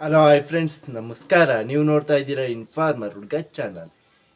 Hello hi friends ನಮಸ್ಕಾರ. ನೀವು ನೋಡ್ತಾ ಇದ್ದೀರಾ ಇನ್ಫಾರ್ಮರ್ ಹುಡುಗ ಚಾನಲ್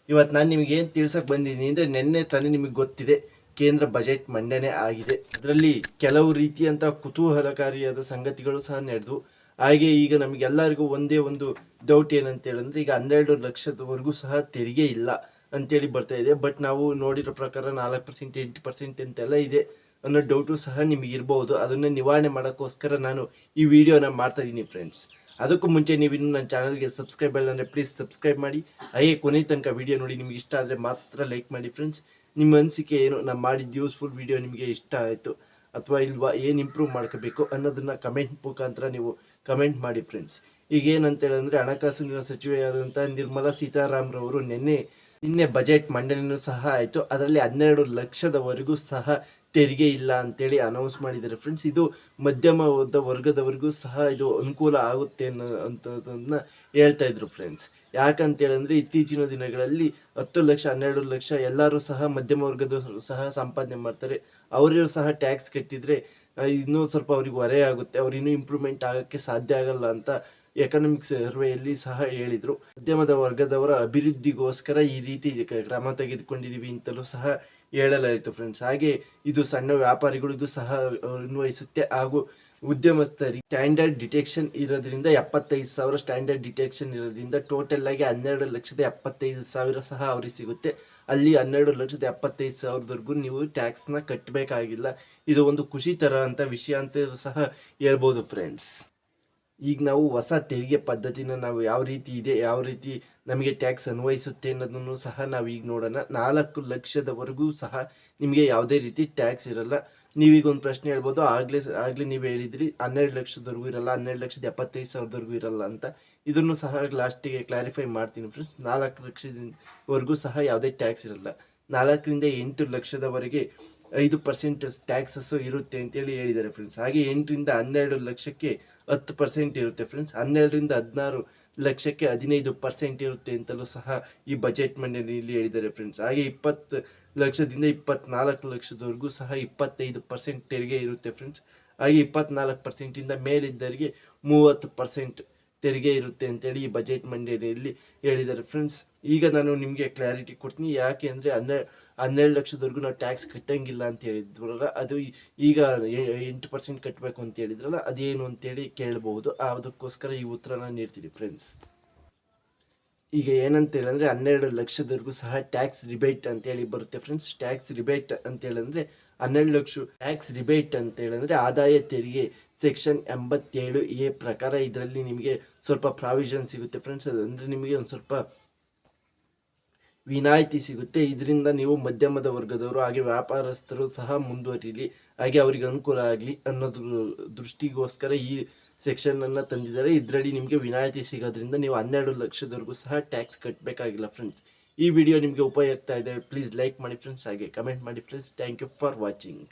ಇವತ್ತು ನಾನು ನಿಮಗೆ ಏನು ತಿಳ್ಸಕ್ಕೆ ಬಂದಿದ್ದೀನಿ ಅಂದರೆ ನಿನ್ನೆ ತಾನೇ ನಿಮಗೆ ಗೊತ್ತಿದೆ, ಕೇಂದ್ರ ಬಜೆಟ್ ಮಂಡನೆ ಆಗಿದೆ. ಅದರಲ್ಲಿ ಕೆಲವು ರೀತಿಯಂಥ ಕುತೂಹಲಕಾರಿಯಾದ ಸಂಗತಿಗಳು ಸಹ ನಡೆದವು. ಹಾಗೆ ಈಗ ನಮಗೆಲ್ಲರಿಗೂ ಒಂದೇ ಒಂದು ಡೌಟ್ ಏನಂತ ಹೇಳಿದ್ರೆ ಈಗ ಹನ್ನೆರಡು ಲಕ್ಷದವರೆಗೂ ಸಹ ತೆರಿಗೆ ಇಲ್ಲ ಅಂತೇಳಿ ಬರ್ತಾ ಇದೆ. ಬಟ್ ನಾವು ನೋಡಿರೋ ಪ್ರಕಾರ ನಾಲ್ಕು ಪರ್ಸೆಂಟ್ ಎಂಟು ಪರ್ಸೆಂಟ್ ಅಂತೆಲ್ಲ ಇದೆ ಅನ್ನೋ ಡೌಟು ಸಹ ನಿಮಗೆ ಇರ್ಬೋದು. ಅದನ್ನು ನಿವಾರಣೆ ಮಾಡೋಕ್ಕೋಸ್ಕರ ನಾನು ಈ ವಿಡಿಯೋನ ಮಾಡ್ತಾಯಿದ್ದೀನಿ ಫ್ರೆಂಡ್ಸ್ ಅದಕ್ಕೂ ಮುಂಚೆ ನೀವು ಇನ್ನೂ ನನ್ನ ಚಾನಲ್ಗೆ ಸಬ್ಸ್ಕ್ರೈಬ್ ಆಗಿಲ್ಲ ಅಂದರೆ ಪ್ಲೀಸ್ ಸಬ್ಸ್ಕ್ರೈಬ್ ಮಾಡಿ. ಹಾಗೆ ಕೊನೆ ತನಕ ವಿಡಿಯೋ ನೋಡಿ, ನಿಮಗೆ ಇಷ್ಟ ಆದರೆ ಮಾತ್ರ ಲೈಕ್ ಮಾಡಿ ಫ್ರೆಂಡ್ಸ್ ನಿಮ್ಮ ಅನಿಸಿಕೆ ಏನು ನಾನು ಮಾಡಿದ ಯೂಸ್ಫುಲ್ ವಿಡಿಯೋ ನಿಮಗೆ ಇಷ್ಟ ಆಯಿತು ಅಥವಾ ಇಲ್ವಾ, ಏನು ಇಂಪ್ರೂವ್ ಮಾಡ್ಕೋಬೇಕು ಅನ್ನೋದನ್ನು ಕಮೆಂಟ್ ಮುಖಾಂತರ ನೀವು ಕಮೆಂಟ್ ಮಾಡಿ ಫ್ರೆಂಡ್ಸ್ ಈಗ ಏನಂತ ಹೇಳಿದ್ರೆ ಹಣಕಾಸಿನ ಸಚಿವೆಯಾದಂಥ ನಿರ್ಮಲಾ ಸೀತಾರಾಮ್ರವರು ನಿನ್ನೆ ನಿನ್ನೆ ಬಜೆಟ್ ಮಂಡನೆಯೂ ಸಹ ಆಯಿತು. ಅದರಲ್ಲಿ ಹನ್ನೆರಡು ಲಕ್ಷದವರೆಗೂ ಸಹ ತೆರಿಗೆ ಇಲ್ಲ ಅಂತೇಳಿ ಅನೌನ್ಸ್ ಮಾಡಿದ್ದಾರೆ ಫ್ರೆಂಡ್ಸ್ ಇದು ಮಧ್ಯಮ ವರ್ಗದವರಿಗೂ ಸಹ ಇದು ಅನುಕೂಲ ಆಗುತ್ತೆ ಅನ್ನೋ ಅಂತದನ್ನ ಹೇಳ್ತಾ ಇದ್ರು ಫ್ರೆಂಡ್ಸ್ ಯಾಕಂತೇಳಂದ್ರೆ ಇತ್ತೀಚಿನ ದಿನಗಳಲ್ಲಿ ಹತ್ತು ಲಕ್ಷ, ಹನ್ನೆರಡು ಲಕ್ಷ ಎಲ್ಲರೂ ಸಹ ಮಧ್ಯಮ ವರ್ಗದವರು ಸಹ ಸಂಪಾದನೆ ಮಾಡ್ತಾರೆ. ಅವರು ಸಹ ಟ್ಯಾಕ್ಸ್ ಕಟ್ಟಿದ್ರೆ ಇನ್ನೂ ಸ್ವಲ್ಪ ಅವ್ರಿಗೆ ಹೊರೆ ಆಗುತ್ತೆ. ಅವ್ರು ಇನ್ನೂ ಇಂಪ್ರೂವ್ಮೆಂಟ್ ಆಗೋಕ್ಕೆ ಸಾಧ್ಯ ಆಗಲ್ಲ ಅಂತ ಎಕನಾಮಿಕ್ ಸರ್ವೆಯಲ್ಲಿ ಸಹ ಹೇಳಿದರು. ಮಧ್ಯಮದ ವರ್ಗದವರ ಅಭಿವೃದ್ಧಿಗೋಸ್ಕರ ಈ ರೀತಿ ಕ್ರಮ ತೆಗೆದುಕೊಂಡಿದ್ದೀವಿ ಅಂತಲೂ ಸಹ ಹೇಳಲಾಯಿತು ಫ್ರೆಂಡ್ಸ್ ಹಾಗೆ ಇದು ಸಣ್ಣ ವ್ಯಾಪಾರಿಗಳಿಗೂ ಸಹ ಅನ್ವಯಿಸುತ್ತೆ. ಹಾಗೂ ಉದ್ಯಮಸ್ಥರಿಗೆ ಸ್ಟ್ಯಾಂಡರ್ಡ್ ಡಿಟೆಕ್ಷನ್ ಇರೋದ್ರಿಂದ ಎಪ್ಪತ್ತೈದು ಸಾವಿರ ಸ್ಟ್ಯಾಂಡರ್ಡ್ ಡಿಟೆಕ್ಷನ್ ಇರೋದ್ರಿಂದ ಟೋಟಲ್ ಆಗಿ ಹನ್ನೆರಡು ಲಕ್ಷದ ಎಪ್ಪತ್ತೈದು ಸಾವಿರ ಸಹ ಅವ್ರಿಗೆ ಸಿಗುತ್ತೆ. ಅಲ್ಲಿ ಹನ್ನೆರಡು ಲಕ್ಷದ ಎಪ್ಪತ್ತೈದು ಸಾವಿರದವರೆಗೂ ನೀವು ಟ್ಯಾಕ್ಸ್ನ ಕಟ್ಟಬೇಕಾಗಿಲ್ಲ ಇದು ಒಂದು ಖುಷಿ ಥರ ಅಂತ ವಿಷಯ ಅಂತ ಸಹ ಹೇಳ್ಬೋದು ಫ್ರೆಂಡ್ಸ್ ಈಗ ನಾವು ಹೊಸ ತೆರಿಗೆ ಪದ್ಧತಿನ ನಾವು ಯಾವ ರೀತಿ ಇದೆ, ಯಾವ ರೀತಿ ನಮಗೆ ಟ್ಯಾಕ್ಸ್ ಅನ್ವಯಿಸುತ್ತೆ ಅನ್ನೋದನ್ನು ಸಹ ನಾವು ಈಗ ನೋಡೋಣ. ನಾಲ್ಕು ಲಕ್ಷದವರೆಗೂ ಸಹ ನಿಮಗೆ ಯಾವುದೇ ರೀತಿ ಟ್ಯಾಕ್ಸ್ ಇರಲ್ಲ. ನೀವೀಗ ಒಂದು ಪ್ರಶ್ನೆ ಹೇಳ್ಬೋದು, ಆಗಲೇ ಆಗಲೇ ನೀವು ಹೇಳಿದ್ರಿ, ಹನ್ನೆರಡು ಲಕ್ಷದವರೆಗೂ ಇರಲ್ಲ, ಹನ್ನೆರಡು ಲಕ್ಷದ ಎಪ್ಪತ್ತೈದು ಸಾವಿರದವರೆಗೂ ಇರಲ್ಲ ಅಂತ. ಇದನ್ನು ಸಹ ಲಾಸ್ಟಿಗೆ ಕ್ಲಾರಿಫೈ ಮಾಡ್ತೀನಿ ಫ್ರೆಂಡ್ಸ್ ನಾಲ್ಕು ಲಕ್ಷದವರೆಗೂ ಸಹ ಯಾವುದೇ ಟ್ಯಾಕ್ಸ್ ಇರಲ್ಲ. ನಾಲ್ಕರಿಂದ ಎಂಟು ಲಕ್ಷದವರೆಗೆ ಐದು ಪರ್ಸೆಂಟ್ ಟ್ಯಾಕ್ಸಸ್ಸು ಇರುತ್ತೆ ಅಂತೇಳಿ ಹೇಳಿದ್ದಾರೆ ಫ್ರೆಂಡ್ಸ್ ಹಾಗೆ ಎಂಟರಿಂದ ಹನ್ನೆರಡು ಲಕ್ಷಕ್ಕೆ ಹತ್ತು ಪರ್ಸೆಂಟ್ ಇರುತ್ತೆ ಫ್ರೆಂಡ್ಸ್ ಹನ್ನೆರಡರಿಂದ ಹದಿನಾರು ಲಕ್ಷಕ್ಕೆ ಹದಿನೈದು ಪರ್ಸೆಂಟ್ ಇರುತ್ತೆ ಅಂತಲೂ ಸಹ ಈ ಬಜೆಟ್ ಮಂಡನೆಯಲ್ಲಿ ಹೇಳಿದ್ದಾರೆ ಫ್ರೆಂಡ್ಸ್ ಹಾಗೆ ಇಪ್ಪತ್ತು ಲಕ್ಷದಿಂದ ಇಪ್ಪತ್ನಾಲ್ಕು ಲಕ್ಷದವರೆಗೂ ಸಹ ಇಪ್ಪತ್ತೈದು ಪರ್ಸೆಂಟ್ ತೆರಿಗೆ ಇರುತ್ತೆ ಫ್ರೆಂಡ್ಸ್ ಹಾಗೆ ಇಪ್ಪತ್ನಾಲ್ಕು ಪರ್ಸೆಂಟಿಂದ ಮೇಲಿದ್ದವರಿಗೆ ಮೂವತ್ತು ಪರ್ಸೆಂಟ್ ತೆರಿಗೆ ಇರುತ್ತೆ ಅಂತೇಳಿ ಈ ಬಜೆಟ್ ಮಂಡನೆಯಲ್ಲಿ ಹೇಳಿದ್ದಾರೆ. ಫ್ರೆಂಡ್ಸ್ ಈಗ ನಾನು ನಿಮಗೆ ಕ್ಲಾರಿಟಿ ಕೊಡ್ತೀನಿ. ಯಾಕೆ ಅಂದರೆ ಹನ್ನೆರಡು ಹನ್ನೆರಡು ಲಕ್ಷದವರೆಗೂ ನಾವು ಟ್ಯಾಕ್ಸ್ ಕಟ್ಟಂಗಿಲ್ಲ ಅಂತ ಹೇಳಿದ್ರಲ್ಲ, ಅದು ಈಗ ಎಂಟು ಪರ್ಸೆಂಟ್ ಕಟ್ಟಬೇಕು ಅಂತ ಹೇಳಿದ್ರಲ್ಲ, ಅದೇನು ಅಂತೇಳಿ ಕೇಳಬಹುದು ಅದಕ್ಕೋಸ್ಕರ ಈ ಉತ್ತರನ ನೀಡ್ತೀನಿ ಫ್ರೆಂಡ್ಸ್ ಈಗ ಏನಂತ ಹೇಳಂದ್ರೆ ಹನ್ನೆರಡು ಲಕ್ಷದವರೆಗೂ ಸಹ ಟ್ಯಾಕ್ಸ್ ರಿಬೇಟ್ ಅಂತೇಳಿ ಬರುತ್ತೆ ಫ್ರೆಂಡ್ಸ್ ಟ್ಯಾಕ್ಸ್ ರಿಬೇಟ್ ಅಂತ ಹೇಳಿದ್ರೆ ಹನ್ನೆರಡು ಲಕ್ಷ ಟ್ಯಾಕ್ಸ್ ರಿಬೇಟ್ ಅಂತ ಹೇಳಿದ್ರೆ ಆದಾಯ ತೆರಿಗೆ ಸೆಕ್ಷನ್ ಎಂಬತ್ತೇಳು ಎ ಪ್ರಕಾರ ಇದರಲ್ಲಿ ನಿಮಗೆ ಸ್ವಲ್ಪ ಪ್ರಾವಿಷನ್ ಸಿಗುತ್ತೆ ಫ್ರೆಂಡ್ಸ್ ಅಂದರೆ ನಿಮಗೆ ಒಂದು ಸ್ವಲ್ಪ ವಿನಾಯಿತಿ ಸಿಗುತ್ತೆ. ಇದರಿಂದ ನೀವು ಮಧ್ಯಮದ ವರ್ಗದವರು ಹಾಗೆ ವ್ಯಾಪಾರಸ್ಥರು ಸಹ ಮುಂದುವರಿಲಿ. ಹಾಗೆ ಅವರಿಗೆ ಅನುಕೂಲ ಆಗಲಿ ಅನ್ನೋದ್ರ ದೃಷ್ಟಿಗೋಸ್ಕರ ಈ ಸೆಕ್ಷನನ್ನು ತಂದಿದ್ದಾರೆ. ಇದರಲ್ಲಿ ನಿಮಗೆ ವಿನಾಯಿತಿ ಸಿಗೋದ್ರಿಂದ ನೀವು ಹನ್ನೆರಡು ಲಕ್ಷದವರೆಗೂ ಸಹ ಟ್ಯಾಕ್ಸ್ ಕಟ್ಟಬೇಕಾಗಿಲ್ಲ ಫ್ರೆಂಡ್ಸ್ ಈ ವಿಡಿಯೋ ನಿಮಗೆ ಉಪಯುಕ್ತ ಇದೆ. ಪ್ಲೀಸ್ ಲೈಕ್ ಮಾಡಿ ಫ್ರೆಂಡ್ಸ್ ಹಾಗೆ ಕಮೆಂಟ್ ಮಾಡಿ friends thank you for watching